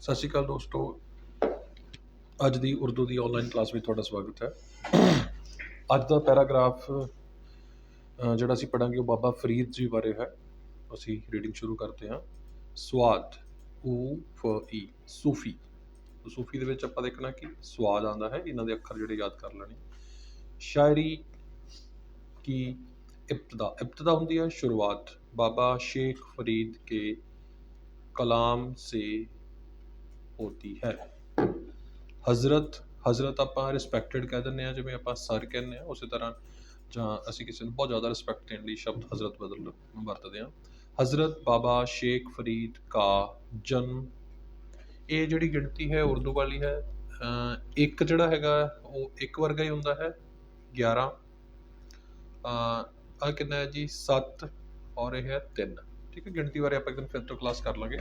ਸਤਿ ਸ਼੍ਰੀ ਅਕਾਲ ਦੋਸਤੋ। ਅੱਜ ਦੀ ਉਰਦੂ ਦੀ ਆਨਲਾਈਨ ਕਲਾਸ ਵਿੱਚ ਤੁਹਾਡਾ ਸਵਾਗਤ ਹੈ। ਅੱਜ ਦਾ ਪੈਰਾਗ੍ਰਾਫ ਜਿਹੜਾ ਅਸੀਂ ਪੜਾਂਗੇ ਉਹ ਬਾਬਾ ਫਰੀਦ ਜੀ ਬਾਰੇ ਹੈ। ਅਸੀਂ ਰੀਡਿੰਗ ਸ਼ੁਰੂ ਕਰਦੇ ਹਾਂ। ਸਵਾਦ ਊ ਫ, ਈ, ਸੂਫੀ। ਸੂਫੀ ਦੇ ਵਿੱਚ ਆਪਾਂ ਦੇਖਣਾ ਕਿ ਸਵਾਦ ਆਉਂਦਾ ਹੈ, ਇਹਨਾਂ ਦੇ ਅੱਖਰ ਜਿਹੜੇ ਯਾਦ ਕਰ ਲੈਣੇ। ਸ਼ਾਇਰੀ ਕੀ ਇਬਤਦਾ ਇਬਤਦਾ ਹੁੰਦੀ ਹੈ ਸ਼ੁਰੂਆਤ। ਬਾਬਾ ਸ਼ੇਖ ਫਰੀਦ ਕੇ ਕਲਾਮ ਸੇ ਹੋਤੀ ਹੈ। ਹਜ਼ਰਤ ਹਜ਼ਰਤ ਆਪਾਂ ਰਿਸਪੈਕਟਡ ਕਹਿ ਦਿੰਦੇ ਆ ਜਿਵੇਂ ਆਪਾਂ ਸਰ ਕਹਿੰਦੇ ਆ ਉਸੇ ਤਰ੍ਹਾਂ ਜਾਂ ਅਸੀਂ ਕਿਸੇ ਨੂੰ ਬਹੁਤ ਜ਼ਿਆਦਾ ਰਿਸਪੈਕਟ ਦੇਣ ਲਈ ਸ਼ਬਦ ਹਜ਼ਰਤ ਬਦਲ ਵਰਤਦੇ ਆ ਹਜ਼ਰਤ ਬਾਬਾ ਸ਼ੇਖ ਫਰੀਦ ਕਾ ਜਨਮ। ਇਹ ਜਿਹੜੀ ਗਿਣਤੀ ਹੈ, ਉਰਦੂ ਵਾਲੀ ਹੈ ਇੱਕ ਜਿਹੜਾ ਹੈਗਾ, ਉਹ ਇੱਕ ਵਰਗਾ ਹੀ ਹੁੰਦਾ ਹੈ 11 ਆ ਕਿੰਨਾ ਹੈ ਜੀ? 7 ਔਰ ਇਹ ਹੈ 3 ਠੀਕ ਹੈ, ਗਿਣਤੀ ਬਾਰੇ ਆਪਾਂ ਇੱਕ ਦਿਨ ਫਿਰ ਤੋਂ ਕਲਾਸ ਕਰ ਲਾਂਗੇ।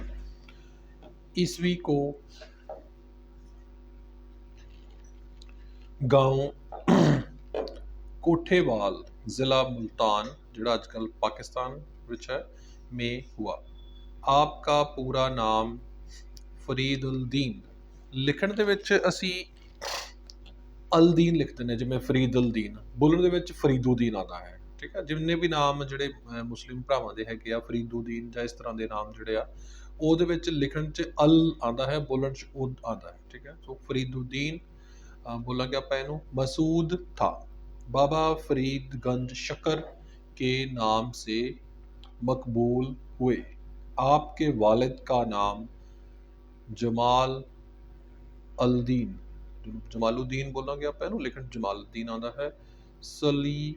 ईस्वी को गांव कोठेवाल जिला मुल्तान ਜਿਹੜਾ ਅੱਜ ਕੱਲ ਪਾਕਿਸਤਾਨ ਵਿੱਚ ਹੈ में हुआ आपका पूरा नाम ਫਰੀਦੁਲਦੀਨ ਲਿਖਣ ਦੇ ਵਿੱਚ ਅਸੀਂ ਅਲਦੀਨ ਲਿਖਦੇ ਨੇ ਜਿਵੇਂ ਫਰੀਦੁਲਦੀਨ ਬੋਲਣ ਦੇ ਵਿੱਚ ਫਰੀਦੁਦੀਨ ਆਉਂਦਾ ਹੈ ਠੀਕ ਹੈ ਜਿੰਨੇ ਵੀ ਨਾਮ ਜਿਹੜੇ ਅਹ, ਮੁਸਲਿਮ ਭਰਾਵਾਂ ਦੇ ਹੈਗੇ ਆ ਫਰੀਦੁਦੀਨ ਜਾਂ ਇਸ ਤਰ੍ਹਾਂ ਦੇ ਨਾਮ ਜਿਹੜੇ ਆ ਉਹਦੇ ਵਿੱਚ ਲਿਖਣ 'ਚ ਅਲ ਆਉਂਦਾ ਹੈ, ਬੋਲਣ 'ਚ ਉਦ ਆਉਂਦਾ ਹੈ, ਠੀਕ ਹੈ? ਸੋ ਫਰੀਦੁਦੀਨ ਬੋਲਾਂਗੇ ਆਪਾਂ ਇਹਨੂੰ ਮसूਦ था बाबा फरीदगंज शकर के नाम से मकबूल हुए आपके वालिद का नाम जमाल ਅਲਦੀਨ। ਜਮਾਲੁਦੀਨ ਬੋਲਾਂਗੇ ਆਪਾਂ ਇਹਨੂੰ ਲੇਕਿਨ ਜਮਾਲਦੀਨ ਆਉਂਦਾ ਹੈ। ਸਲੀ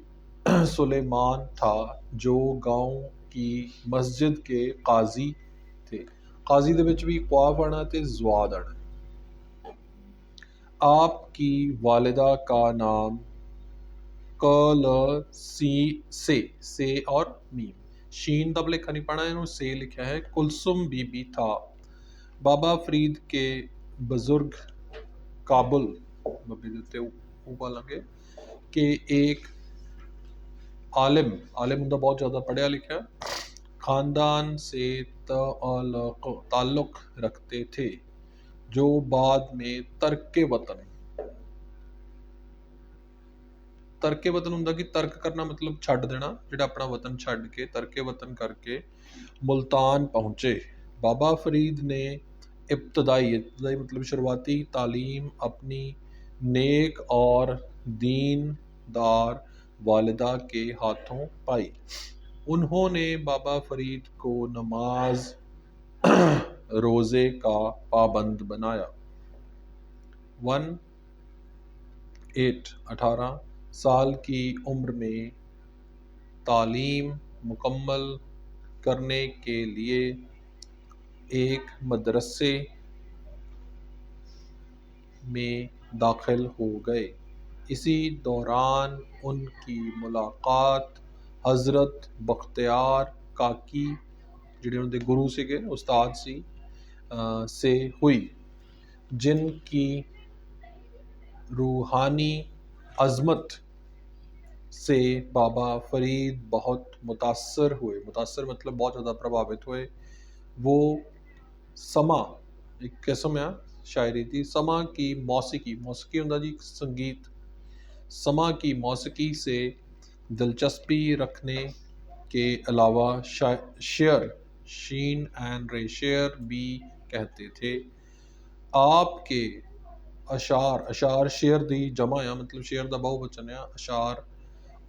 ਸੁਲੇਮਾਨ ਥਾ, ਜੋ ਗਾਉਂ की ਮਸਜਿਦ ਕੇ ਕਾਜ਼ੀ थे काजी ਦੇ ਵਿੱਚ ਵੀ ਕੁਆਫ ਆਣਾ ਤੇ ਜ਼ਵਾਦ ਆਣਾ आपकी वालिदा का नाम कल सी से से और मीम शीन ਦਾ ਭਲੇਖਾ ਨਹੀਂ ਪਾਣਾ ਇਹਨੂੰ ਸੇ ਲਿਖਿਆ ਹੈ ਕੁਲਸੁਮ ਬੀਬੀ ਥਾ ਬਾਬਾ ਫਰੀਦ ਕੇ ਬਜ਼ੁਰਗ ਕਾਬੁਲ ਬੱਬੇ ਦੇ ਉੱਤੇ ਉਹ ਪਾਲਾਂਗੇ ਕਿ ਇੱਕ आलिम आलिम ਹੁੰਦਾ ਬਹੁਤ ਜ਼ਿਆਦਾ ਪੜ੍ਹਿਆ ਲਿਖਿਆ خاندان سے تعلق تعلق رکھتے تھے، جو بعد میں ترک وطن۔ ترک وطن ہوں کہ ترک کرنا مطلب ਮਤਲਬ دینا ਦੇਣਾ اپنا وطن ਵਤਨ کے ترک وطن کر کے ملتان پہنچے۔ بابا فرید نے ابتدائی ابتدائی مطلب شروعاتی تعلیم اپنی نیک اور دین دار والدہ کے ہاتھوں پائی۔ انہوں نے بابا فرید کو نماز روزے کا پابند بنایا۔ ون ایٹ اٹھارہ سال کی عمر میں تعلیم مکمل کرنے کے لیے ایک مدرسے میں داخل ہو گئے۔ اسی دوران ان کی ملاقات हज़रत बख्तियार काकी ਜਿਹੜੇ ਉਹਨਾਂ ਦੇ ਗੁਰੂ ਸੀਗੇ ਉਸਤਾਦ ਸੀ ਅ, से हुई जिनकी रूहानी अजमत से बाबा फरीद बहुत मुतासर हुए मुतासर मतलब बहुत ज़्यादा प्रभावित हुए वो समा एक किस्म है शायरी थी समा की मौसीकी मौसीकी ਹੁੰਦਾ जी संगीत समा की मौसीकी से दिलचस्पी रखने के अलावा शा- शेर शीन एंड रे शेर भी कहते थे आपके अशार अशार शेर दी जमा है मतलब शेर ਦਾ ਬਹੁਵਚਨ ਹੈ ਅਸ਼ਾਰ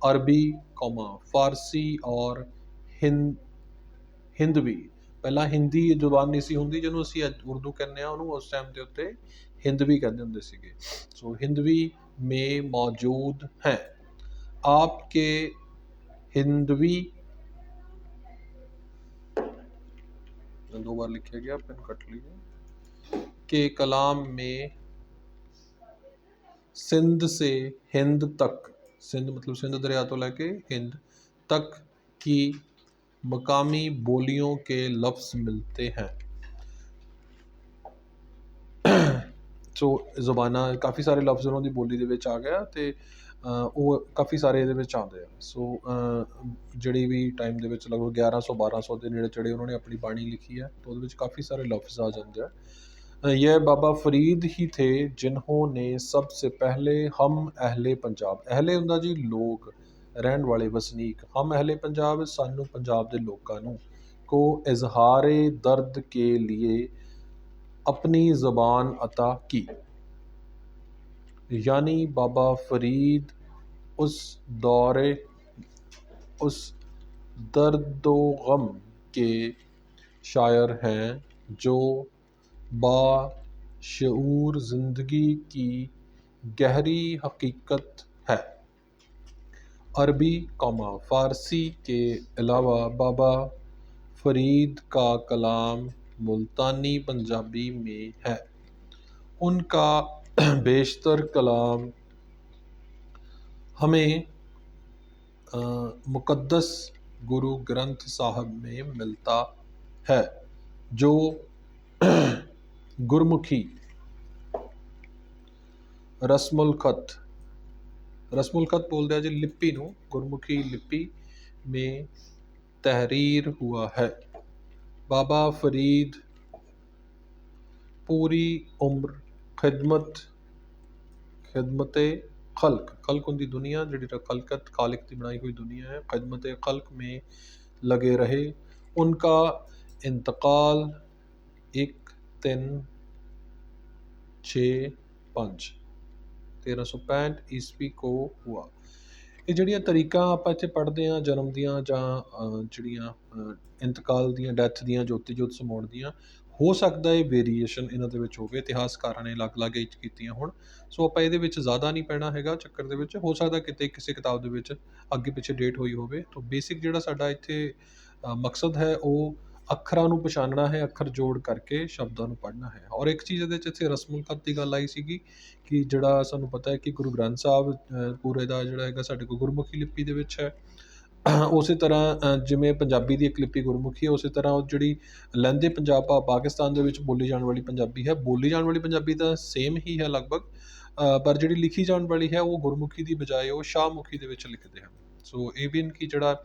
ਅਰਬੀ ਕੌਮਾ ਫਾਰਸੀ ਔਰ ਹਿੰਦ ਹਿੰਦਵੀ ਪਹਿਲਾਂ ਹਿੰਦੀ ਜ਼ੁਬਾਨ ਨਹੀਂ ਸੀ ਹੁੰਦੀ ਜਿਹਨੂੰ ਅਸੀਂ ਅੱਜ ਉਰਦੂ ਕਹਿੰਦੇ ਆ ਉਹਨੂੰ ਉਸ ਟਾਈਮ ਦੇ ਉੱਤੇ ਹਿੰਦਵੀ ਕਹਿੰਦੇ ਹੁੰਦੇ ਸੀਗੇ ਸੋ ਹਿੰਦਵੀ ਮੇ ਮੌਜੂਦ ਹੈ آپ کے ہندوی دو بار لکھا گیا، پن کٹ لیے کے کلام میں سندھ سے ہند تک، سندھ مطلب سندھ دریا تو لے کے ہند تک کی مقامی بولیوں کے لفظ ملتے ہیں۔ ਸੋ ਜ਼ੁਬਾਨਾਂ ਕਾਫੀ ਸਾਰੇ ਲਫ਼ਜ਼ ਉਹਨਾਂ ਦੀ ਬੋਲੀ ਦੇ ਵਿੱਚ ਆ ਗਿਆ ਤੇ ਅ, ਉਹ ਕਾਫੀ ਸਾਰੇ ਇਹਦੇ ਵਿੱਚ ਆਉਂਦੇ ਆ ਸੋ ਅ, ਜਿਹੜੀ ਵੀ ਟਾਈਮ ਦੇ ਵਿੱਚ ਲਗਭਗ 1100 1200 ਦੇ ਨੇੜੇ ਚੜੇ ਉਹਨਾਂ ਨੇ ਆਪਣੀ ਬਾਣੀ ਲਿਖੀ ਹੈ ਤੇ ਉਹਦੇ ਵਿੱਚ ਕਾਫੀ ਸਾਰੇ ਲਫ਼ਜ਼ ਆ ਜਾਂਦੇ ਆ यह बाबा फरीद ही थे जिन्होंने सबसे पहले हम अहले ਪੰਜਾਬ ਅਹਲੇ ਹੁੰਦਾ ਜੀ ਲੋਕ ਰਹਿਣ ਵਾਲੇ ਵਸਨੀਕ ਹਮ ਅਹਲੇ ਪੰਜਾਬ ਸਾਨੂੰ ਪੰਜਾਬ ਦੇ ਲੋਕਾਂ ਨੂੰ को इजहार दर्द के اپنی زبان عطا کی۔ یعنی بابا فرید اس دورے اس درد و غم کے شاعر ہیں جو با شعور زندگی کی گہری حقیقت ہے۔ عربی کاما فارسی کے علاوہ بابا فرید کا کلام मुल्तानी पंजाबी में है उनका बेशतर कलाम हमें अ, मुक़द्दस गुरु ग्रंथ साहब में मिलता है जो गुरमुखी रस्मुल खत रस्मुल खत बोलते हैं जी लिपि ਨੂੰ गुरमुखी लिपि بابا فرید پوری عمر خدمت خدمت خلق۔ خلق ان دی دنیا جڑی خلقت، خالق دی بنائی ہوئی دنیا ہے، خدمت خلق میں لگے رہے۔ ان کا انتقال ایک تین چھ پانچ، تیرہ سو پینٹ عیسوی کو ہوا۔ ਇਹ ਜਿਹੜੀਆਂ ਤਰੀਕਾਂ ਆਪਾਂ ਇੱਥੇ ਪੜ੍ਹਦੇ ਹਾਂ, ਜਨਮ ਦੀਆਂ ਜਾਂ ਜਿਹੜੀਆਂ ਇੰਤਕਾਲ ਦੀਆਂ, ਡੈਥ ਦੀਆਂ ਜੋਤੀ ਜੋਤ ਸਮਾਉਣ ਦੀਆਂ, ਹੋ ਸਕਦਾ ਇਹ ਵੇਰੀਏਸ਼ਨ ਇਹਨਾਂ ਦੇ ਵਿੱਚ ਹੋਵੇ ਇਤਿਹਾਸਕਾਰਾਂ ਨੇ ਅਲੱਗ-ਅਲੱਗ ਇਹ 'ਚ ਕੀਤੀਆਂ ਹੋਣ। ਸੋ ਆਪਾਂ ਇਹਦੇ ਵਿੱਚ ਜ਼ਿਆਦਾ ਨਹੀਂ ਪੈਣਾ ਹੈਗਾ, ਚੱਕਰ ਦੇ ਵਿੱਚ। ਹੋ ਸਕਦਾ ਕਿਤੇ ਕਿਸੇ ਕਿਤਾਬ ਦੇ ਵਿੱਚ ਅੱਗੇ ਪਿੱਛੇ ਡੇਟ ਹੋਈ ਹੋਵੇ। ਤਾਂ ਬੇਸਿਕ ਜਿਹੜਾ ਸਾਡਾ ਇੱਥੇ ਮਕਸਦ ਹੈ, ਉਹ ਅੱਖਰਾਂ ਨੂੰ ਪਛਾਣਨਾ ਹੈ, ਅੱਖਰ ਜੋੜ ਕਰਕੇ ਸ਼ਬਦਾਂ ਨੂੰ ਪੜ੍ਹਨਾ ਹੈ। ਔਰ ਇੱਕ ਚੀਜ਼ ਇਹਦੇ 'ਚ ਇੱਥੇ ਰਸਮੁਲ ਖਤ ਦੀ ਗੱਲ ਆਈ ਸੀਗੀ ਕਿ ਜਿਹੜਾ ਸਾਨੂੰ ਪਤਾ ਹੈ ਕਿ ਗੁਰੂ ਗ੍ਰੰਥ ਸਾਹਿਬ ਪੂਰੇ ਦਾ ਜਿਹੜਾ ਹੈਗਾ ਸਾਡੇ ਕੋਲ ਗੁਰਮੁਖੀ ਲਿਪੀ ਦੇ ਵਿੱਚ ਹੈ। ਉਸੇ ਤਰ੍ਹਾਂ ਜਿਵੇਂ ਪੰਜਾਬੀ ਦੀ ਇੱਕ ਲਿਪੀ ਗੁਰਮੁਖੀ ਹੈ, ਉਸੇ ਤਰ੍ਹਾਂ ਉਹ ਜਿਹੜੀ ਲਹਿੰਦੇ ਪੰਜਾਬ ਆ ਪਾਕਿਸਤਾਨ ਦੇ ਵਿੱਚ ਬੋਲੀ ਜਾਣ ਵਾਲੀ ਪੰਜਾਬੀ ਹੈ। ਬੋਲੀ ਜਾਣ ਵਾਲੀ ਪੰਜਾਬੀ ਤਾਂ ਸੇਮ ਹੀ ਹੈ ਲਗਭਗ ਪਰ ਜਿਹੜੀ ਲਿਖੀ ਜਾਣ ਵਾਲੀ ਹੈ ਉਹ ਗੁਰਮੁਖੀ ਦੀ ਬਜਾਏ ਉਹ ਸ਼ਾਹਮੁਖੀ ਦੇ ਵਿੱਚ ਲਿਖਦੇ ਹਨ। ਸੋ ਇਹ ਵੀ ਕਿ ਜਿਹੜਾ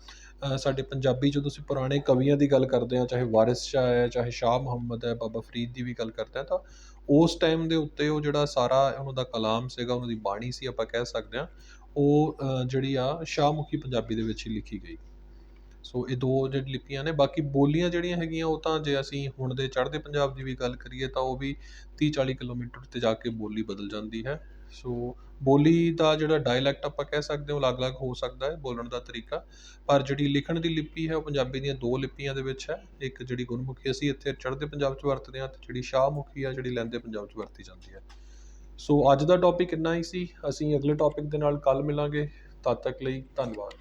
ਸਾਡੇ ਪੰਜਾਬੀ ਜਦੋਂ ਅਸੀਂ ਪੁਰਾਣੇ ਕਵੀਆਂ ਦੀ ਗੱਲ ਕਰਦੇ ਹਾਂ, ਚਾਹੇ ਵਾਰਿਸ ਸ਼ਾਹ ਹੈ, ਚਾਹੇ ਸ਼ਾਹ ਮੁਹੰਮਦ ਹੈ, ਬਾਬਾ ਫਰੀਦ ਦੀ ਵੀ ਗੱਲ ਕਰਦੇ ਹਾਂ, ਤਾਂ ਉਸ ਟਾਈਮ ਦੇ ਉੱਤੇ ਉਹ ਜਿਹੜਾ ਸਾਰਾ ਉਹਨਾਂ ਦਾ ਕਲਾਮ ਸੀਗਾ, ਉਹਨਾਂ ਦੀ ਬਾਣੀ ਸੀ ਆਪਾਂ ਕਹਿ ਸਕਦੇ ਹਾਂ, ਉਹ ਜਿਹੜੀ ਆ ਸ਼ਾਹਮੁਖੀ ਪੰਜਾਬੀ ਦੇ ਵਿੱਚ ਹੀ ਲਿਖੀ ਗਈ। ਸੋ ਇਹ ਦੋ ਜਿਹੜੀ ਲਿਪੀਆਂ ਨੇ, ਬਾਕੀ ਬੋਲੀਆਂ ਜਿਹੜੀਆਂ ਹੈਗੀਆਂ, ਉਹ ਤਾਂ ਜੇ ਅਸੀਂ ਹੁਣ ਦੇ ਚੜ੍ਹਦੇ ਪੰਜਾਬ ਦੀ ਵੀ ਗੱਲ ਕਰੀਏ, ਤਾਂ ਉਹ ਵੀ 30 40 ਕਿਲੋਮੀਟਰ ਤੇ ਜਾ ਕੇ ਬੋਲੀ ਬਦਲ ਜਾਂਦੀ ਹੈ। ਸੋ ਬੋਲੀ ਦਾ ਜਿਹੜਾ ਡਾਇਲੈਕਟ ਆਪਾਂ ਕਹਿ ਸਕਦੇ ਹਾਂ ਅਲੱਗ-ਅਲੱਗ ਹੋ ਸਕਦਾ ਹੈ ਬੋਲਣ ਦਾ ਤਰੀਕਾ। ਪਰ ਜਿਹੜੀ ਲਿਖਣ ਦੀ ਲਿਪੀ ਹੈ, ਉਹ ਪੰਜਾਬੀ ਦੀਆਂ ਦੋ ਲਿਪੀਆਂ ਦੇ ਵਿੱਚ ਹੈ। ਇੱਕ ਜਿਹੜੀ ਗੁਰਮੁਖੀ, ਅਸੀਂ ਇੱਥੇ ਚੜ੍ਹਦੇ ਪੰਜਾਬ 'ਚ ਵਰਤਦੇ ਹਾਂ ਅਤੇ ਜਿਹੜੀ ਸ਼ਾਹਮੁਖੀ ਆ, ਜਿਹੜੀ ਲਹਿੰਦੇ ਪੰਜਾਬ 'ਚ ਵਰਤੀ ਜਾਂਦੀ ਹੈ। ਸੋ ਅੱਜ ਦਾ ਟੌਪਿਕ ਇੰਨਾ ਹੀ ਸੀ। ਅਸੀਂ ਅਗਲੇ ਟੌਪਿਕ ਦੇ ਨਾਲ ਕੱਲ੍ਹ ਮਿਲਾਂਗੇ। ਤਦ ਤੱਕ ਲਈ ਧੰਨਵਾਦ।